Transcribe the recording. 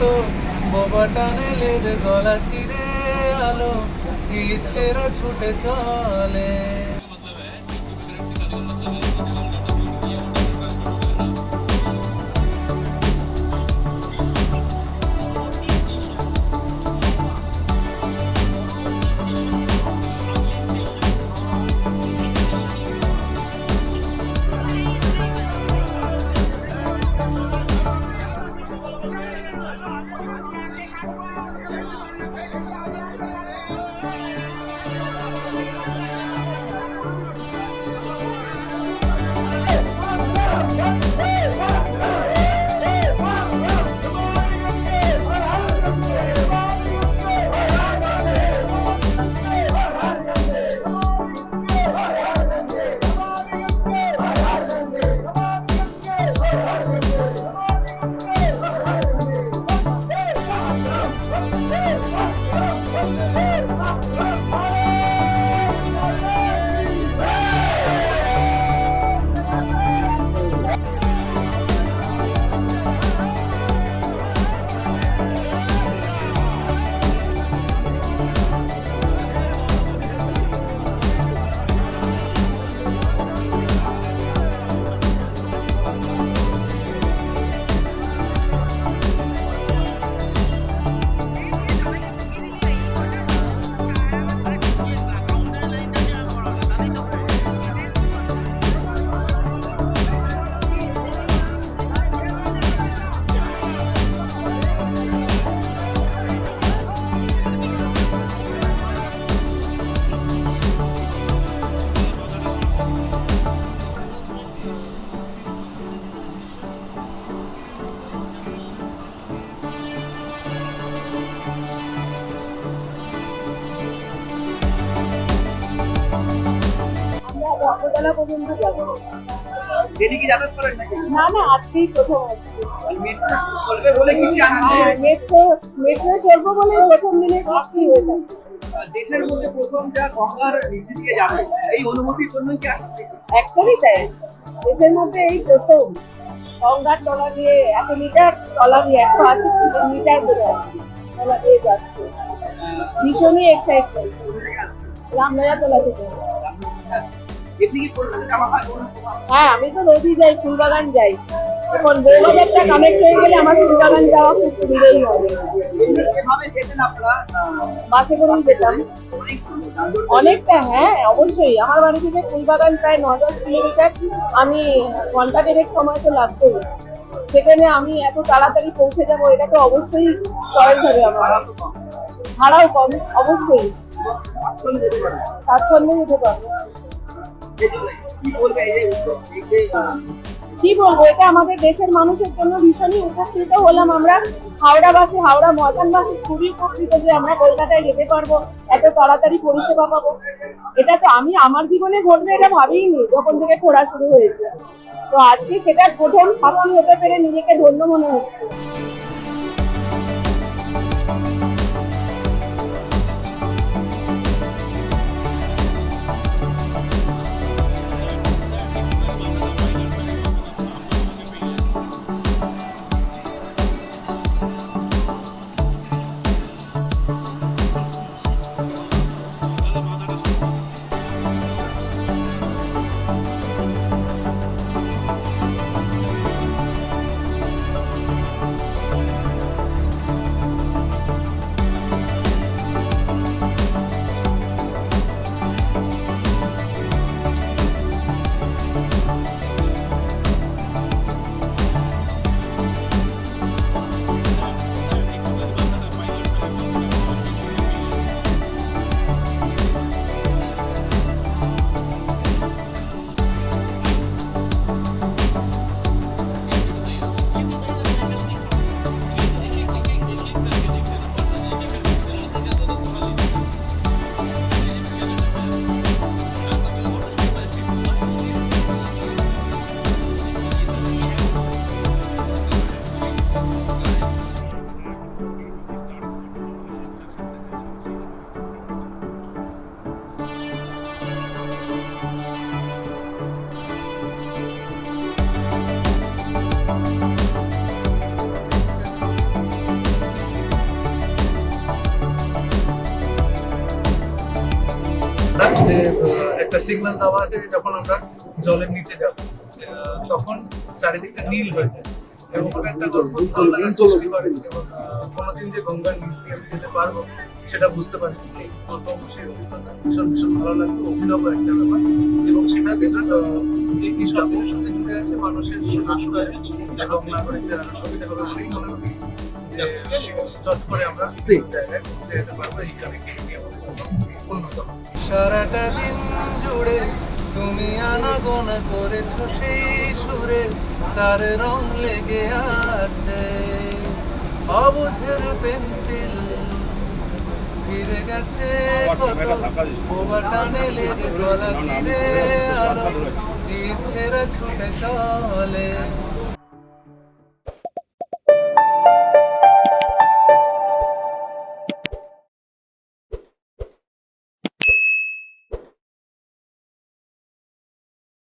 মতো বোবা টানে লেজ গলা চিরে আলো ইচ্ছেরা ছুটে চলে। ধর্মতলা পর্যন্ত যাব। ডেলি কি যাতায়াত করেন নাকি? না না আজকেই প্রথম আসছি। মেট্রো চলবে বলে কি জানেন মেট্রো মেট্রো চলবো বলে প্রথম দিনে চাকরি হয়ে যাবে দেশের মধ্যে প্রথম যা গঙ্গার নিচে দিয়ে যাবে এই অনুমতির জন্য কি আসছে একদমই তাই। দেশের মধ্যে এই প্রথম গঙ্গার তলা দিয়ে এত মিটার তলা দিয়ে একশো আশি মিটার করে তলা দিয়ে যাচ্ছে। ভীষণই এক্সাইটমেন্ট রামলায়া তলা থেকে। হয়, আমি তো রোজই যাই, ফুলবাগান যাই। এখন বৌবাজারটা কানেক্ট হয়ে গেলে আমার ফুলবাগান যাওয়া খুব সুবিধেই হবে। বাসে করেই যেতাম। অনেকটা হ্যাঁ অবশ্যই। আমার বাড়ি থেকে ফুলবাগান প্রায় ন দশ কিলোমিটার। আমি ঘণ্টা দেড়েক সময় তো লাগবেই সেখানে আমি এত তাড়াতাড়ি পৌঁছে যাব, এটা তো অবশ্যই চয়েস হবে আমার। ভাড়াও কম, অবশ্যই। স্বাচ্ছন্দ্যে যেতে পারব। কি বলবে, এটা আমাদের দেশের মানুষের জন্য ভীষণই উপকৃত হলাম আমরা। হাওড়া বাসে হাওড়া ময়দান বাসে খুবই উপকৃত যে আমরা কলকাতায় যেতে পারব, এত তাড়াতাড়ি পরিষেবা পাবো। এটা তো আমি, আমার জীবনে ঘটবে এটা ভাবিনি যখন থেকে ঘোরা শুরু হয়েছে। তো আজকে সেটার প্রথম ছাত্রী হতে পেরে নিজেকে ধন্য মনে হচ্ছে। একটা সিগন্যাল দেওয়া আছে যখন আমরা জলের নিচে যাব। তখন চারিদিকটা নীল হয়ে যায় এবং একটা অদ্ভুত ভালো লাগার সৃষ্টি করে এবং আহ, কোনোদিন যে গঙ্গার নিচ দিয়ে আমি যেতে পারব সেটা বুঝতে পারি। এই প্রথম সেই অভিজ্ঞতা ভীষণ ভীষণ ভালো অভিনব একটা ব্যাপার। এবং সেটা ভীষণ আহ, এই এই সব কিছুর সাথে জুড়ে আছে মানুষের সুযোগ এবং নাগরিকদের আরও সুবিধা মনে হচ্ছে সারাটা দিন জুড়ে তুমি আনাগোনা করেছ সেই সুরে, তার রং লেগে আছে অবুঝের পেন্সিল। ফিরে গেছে ওভার টানেলের গলা চিরে আলো ইচ্ছেরা ছুটে চলে।